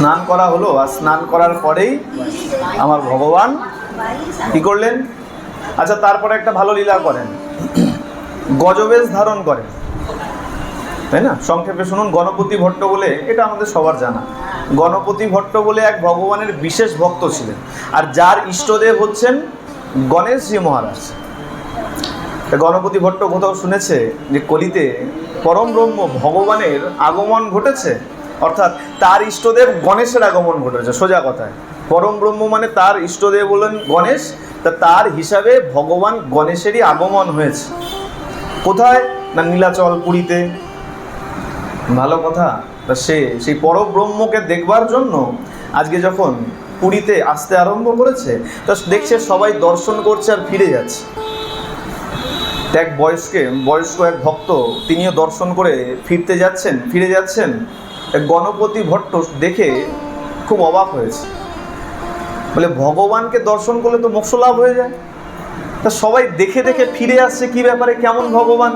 স্নান করা হলো আর স্নান করার পরেই আমার ভগবান কি করলেন? আচ্ছা তারপরে একটা ভালো লীলা করেন। গজবেশ ধারণ করেন। তাই না? সংক্ষেপে শুনুন, গণপতি ভট্ট বলে, এটা আমাদের সবার জানা। গণপতি ভট্ট বলে এক ভগবানের বিশেষ ভক্ত ছিলেন। আর যার ইষ্টদেব হচ্ছেন গণেশজি মহারাজ। গণপতি ভট্ট কোথাও শুনেছে যে কলিতে পরম ব্রহ্ম ভগবানের আগমন ঘটেছে? অর্থাৎ তার ইষ্টদেব গণেশের আগমন ঘটেছে, সোজা কথায়। পরম ব্রহ্ম মানে তার ইষ্টদেব বলেন গণেশ, তা তার হিসাবে ভগবান গণেশেরই আগমন হয়েছে। কোথায়? না নীলাচল, পুরীতে? ভালো কথা, তা সে, সেই পরব্রহ্মকে দেখবার জন্য আজকে যখন পুরীতে আসতে আরম্ভ করেছে, তা দেখছে সবাই দর্শন করছে আর ফিরে যাচ্ছে। এক বয়স্কে, বয়স্ক এক ভক্ত, তিনিও দর্শন করে ফিরতে যাচ্ছেন, ফিরে যাচ্ছেন। গণপতি ভট্ট দেখে খুব অবাক হয়েছে। বলে, ভগবানকে দর্শন করলে তো মোক্ষ লাভ হয়ে যায়। তা সবাই দেখে দেখে ফিরে আসছে, কি ব্যাপারে? কেমন ভগবান?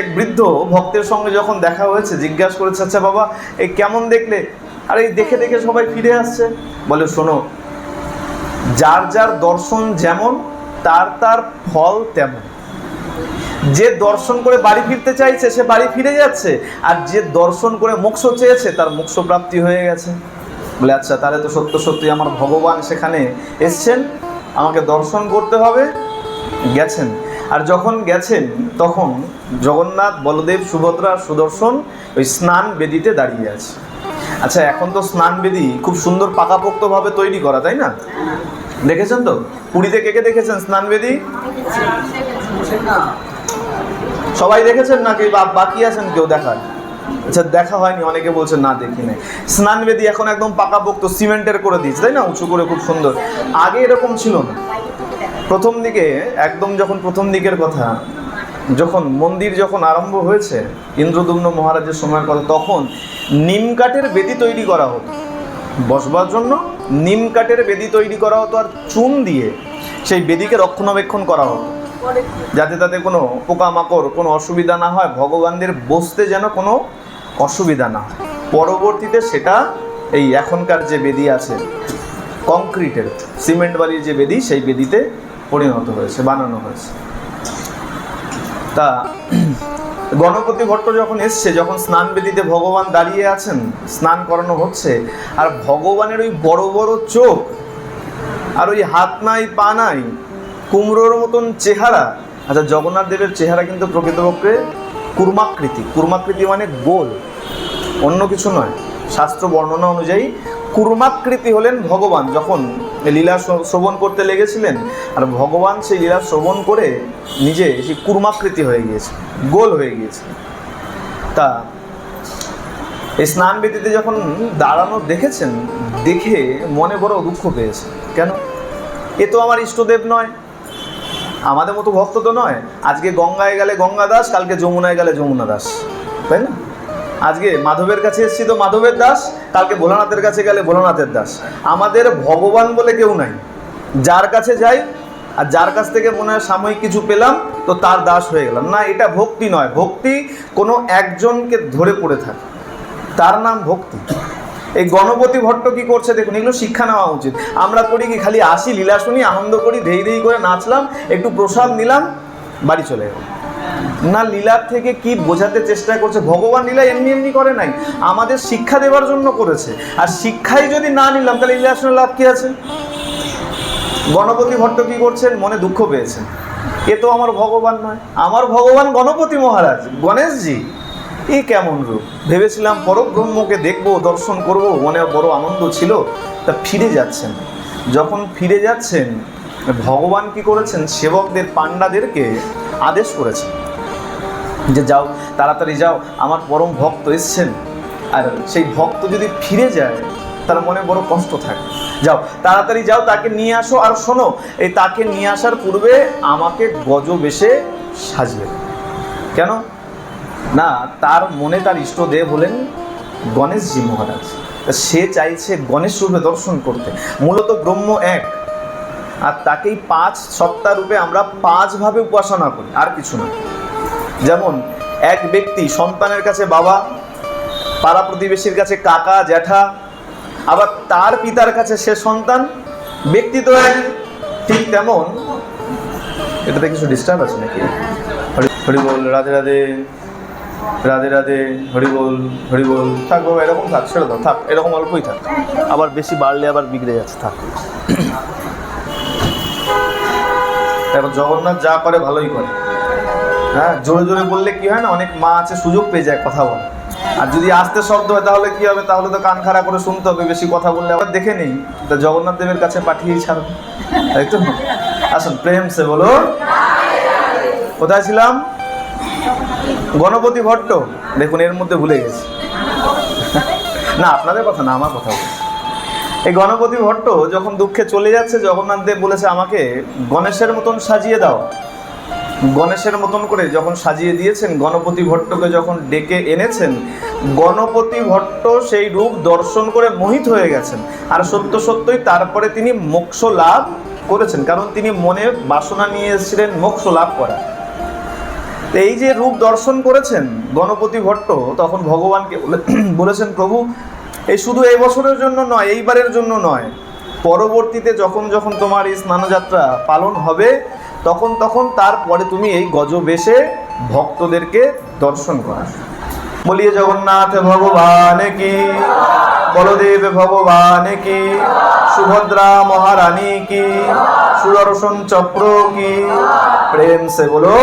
এক বৃদ্ধ ভক্তের সঙ্গে যখন দেখা হয়েছে, জিজ্ঞাসা করেছে আচ্ছা বাবা এই কেমন দেখলে? আর এই দেখে দেখে সবাই ফিরে আসছে। বলে, শোনো, যার যার দর্শন যেমন, তার তার ফল তেমন। যে দর্শন করে বাড়ি ফিরতে চাইছে, সে বাড়ি ফিরে যাচ্ছে। আর যে দর্শন করে মোক্ষ চেয়েছে, তার মোক্ষ প্রাপ্তি হয়ে গেছে। বলে আচ্ছা তাহলে তো সত্য সত্যি আমার ভগবান সেখানে এসছেন, আমাকে দর্শন করতে হবে। গেছেন। আর যখন গেছেন, তখন জগন্নাথ, বলদেব, সুভদ্রা, সুদর্শন ওই স্নান বেদিতে দাঁড়িয়ে আছে। আচ্ছা এখন তো স্নান বেদি খুব সুন্দর পাকাপোক্তভাবে তৈরি করা, তাই না? দেখেছেন তো? পুরীতে কে কে দেখেছেন স্নান বেদি? সবাই দেখেছেন নাকি বাকি আছেন কেউ দেখার? আচ্ছা দেখা হয়নি, অনেকে বলছেন না, দেখি নাই। স্নান বেদি এখন একদম পাকা পাকাপোক্ত সিমেন্টের করে দিয়েছে, তাই না? উঁচু করে খুব সুন্দর। আগে এরকম ছিল না। প্রথম দিকে, একদম যখন প্রথম দিকের কথা, যখন মন্দির যখন আরম্ভ হয়েছে, ইন্দ্রদুম্ন মহারাজের সময়ের কথা, তখন নিম কাঠের বেদি তৈরি করা হতো। বসবার জন্য নিম কাঠের বেদি তৈরি করা হতো আর চুন দিয়ে সেই বেদিকে রক্ষণাবেক্ষণ করা হতো। যাতে তাতে কোনো পোকামাকড়, কোনো অসুবিধা না হয়, ভগবানদের বসতে যেন কোনো অসুবিধা না পরবর্তীতে সেটা এই এখনকার যে বেদি আছে, কংক্রিটের, সিমেন্ট বালির যে বেদি, সেই বেদিতে পরিণত হয়েছে, বানানো হয়েছে। তা গণপতি ভট্ট যখন এসছে, যখন স্নান বেদিতে ভগবান দাঁড়িয়ে আছেন, স্নান করানো হচ্ছে, আর ভগবানের ওই বড় বড় চোখ, আর ওই হাত নাই, পা নাই কুমড়োর মতন চেহারা? আচ্ছা জগন্নাথ দেবের চেহারা কিন্তু প্রকৃতপক্ষে কুর্মাকৃতি। কুর্মাকৃতি মানে গোল, অন্য কিছু নয়। শাস্ত্র বর্ণনা অনুযায়ী কুর্মাকৃতি হলেন ভগবান। যখন লীলা শ্রবণ করতে লেগেছিলেন, আর ভগবান সেই লীলা শ্রবণ করে নিজে সেই কুর্মাকৃতি হয়ে গিয়েছে, গোল হয়ে গিয়েছে। তা, এই স্নান ব্যতীতে যখন দাঁড়ানো দেখেছেন, দেখে মনে বড় দুঃখ পেয়েছে। কেন? এ তো আমার ইষ্টদেব নয়। আমাদের মতো ভক্ত তো নয়। আজকে গঙ্গায় গেলে গঙ্গা দাস, কালকে যমুনায় গেলে যমুনা দাস। তাই না? আজকে মাধবের কাছে এসেছি তো মাধবের দাস, কালকে ভোলানাথের কাছে গেলে ভোলানাথের দাস। আমাদের ভগবান বলে কেউ নাই। যার কাছে যাই, আর যার কাছ থেকে মনে হয় সাময়িক কিছু পেলাম, তো তার দাস হয়ে গেলাম। না, এটা ভক্তি নয়। ভক্তি কোনো একজনকে ধরে পড়ে থাকে। তার নাম ভক্তি। এই গণপতি ভট্ট কি করছে দেখুন, এগুলো শিক্ষা নেওয়া উচিত। আমরা করি কি, খালি আসি, লীলা শুনি, আনন্দ করি, ধেই ধেই করে নাচলাম, একটু প্রসাদ নিলাম, বাড়ি চলে গেলাম না, লীলার থেকে কি বোঝাতে চেষ্টা করছে? ভগবান লীলা এমনি এমনি করে নাই, আমাদের শিক্ষা দেওয়ার জন্য করেছে। আর শিক্ষাই যদি না নিলাম, তাহলে লীলা শুনে লাভ কি আছে? গণপতি ভট্ট কি করছেন? মনে দুঃখ পেয়েছেন এ তো আমার ভগবান নয়, আমার ভগবান গণপতি মহারাজ, গণেশজি। এই কেমন রূপ? ভেবেছিলাম পরব্রহ্মকে দেখব, দর্শন করব, মনে বড় আনন্দ ছিল, তা ফিরে যাচ্ছেন। যখন ফিরে যাচ্ছেন, ভগবান কি করেছেন? সেবকদের পাণ্ডাদেরকে আদেশ করেছেন যে যাও, তাড়াতাড়ি যাও, আমার পরম ভক্ত এসছেন। আর সেই ভক্ত যদি ফিরে যায়, তার মনে বড় কষ্ট থাকে। যাও, তাড়াতাড়ি যাও, তাকে নিয়ে আসো। আর শোনো, এই তাকে নিয়ে আসার পূর্বে আমাকে গজ বেশে সাজবে কেন? না, তার মনে তার ইষ্টদেব হলেন গণেশজি মহারাজ। সে চাইছে গণেশ রূপে দর্শন করতে। মূলত ব্রহ্ম এক। আর তাকেই পাঁচ সত্তা রূপে আমরা পাঁচভাবে উপাসনা করি, আর কিছু না। যেমন, এক ব্যক্তি সন্তানের কাছে বাবা, পাড়া প্রতিবেশীর কাছে কাকা, জ্যাঠা, আবার তার পিতার কাছে সে সন্তান, ব্যক্তি তো এক। ঠিক তেমন, এটাতে কিছু ডিস্টার্ব আছে নাকি? হরি বল, রাধে রাধে। রাধে রাধে, হরি বল হরি বল। থাক এরকম থাক, ছেড়ে দাও, থাক, এরকম অল্পই থাক। আবার বেশি বাড়লে আবার বিগড়ে যাচ্ছে, থাক। এখন জগন্নাথ যা করে, ভালোই করে। হ্যাঁ জোরে জোরে বললে কি হয় না, অনেক মা আছে, সুযোগ পেয়ে যায় কথা বলে আর যদি আস্তে শব্দ হয়, তাহলে কি হবে? তাহলে তো কান খাড়া করে শুনতে হবে, বেশি কথা বললে আবার দেখে নেই। তা জগন্নাথ দেবের কাছে পাঠিয়েই ছাড়ো। তাই তো? আসুন, প্রেম সে বলো। কোথায় ছিলাম? গণপতি ভট্ট? দেখুন, এর মধ্যে ভুলে গেছি। না, আপনাদের কথা না, আমার কথা এই গণপতি ভট্ট যখন দুঃখে চলে যাচ্ছে, জগন্নাথ দেব বলেছে আমাকে, গণেশের মতন সাজিয়ে দাও। গণেশের মতন করে যখন সাজিয়ে দিয়েছেন, গণপতি ভট্টকে যখন ডেকে এনেছেন, গণপতি ভট্ট সেই রূপ দর্শন করে মোহিত হয়ে গেছেন। আর সত্য সত্যই, তারপরে তিনি মোক্ষ লাভ করেছেন। কারণ তিনি মনে বাসনা নিয়ে এসেছিলেন মোক্ষ লাভ করা। এই যে রূপ দর্শন করেছেন গণপতি ভট্ট, তখন ভগবানকে বলে- বলেছেন, প্রভু, এই শুধু এই বছরের জন্য নয়, এইবারের জন্য নয়। পরবর্তীতে যখন যখন তোমার এই স্নানযাত্রা পালন হবে, তখন তখন তারপরে তুমি এই গজবেশে ভক্তদেরকে দর্শন করা বলিয়ে জগন্নাথ ভগবান কি, বলদেব ভগবান কি, সুভদ্রা মহারানী কি, সুদর্শন চক্র কি, প্রেম সে বলো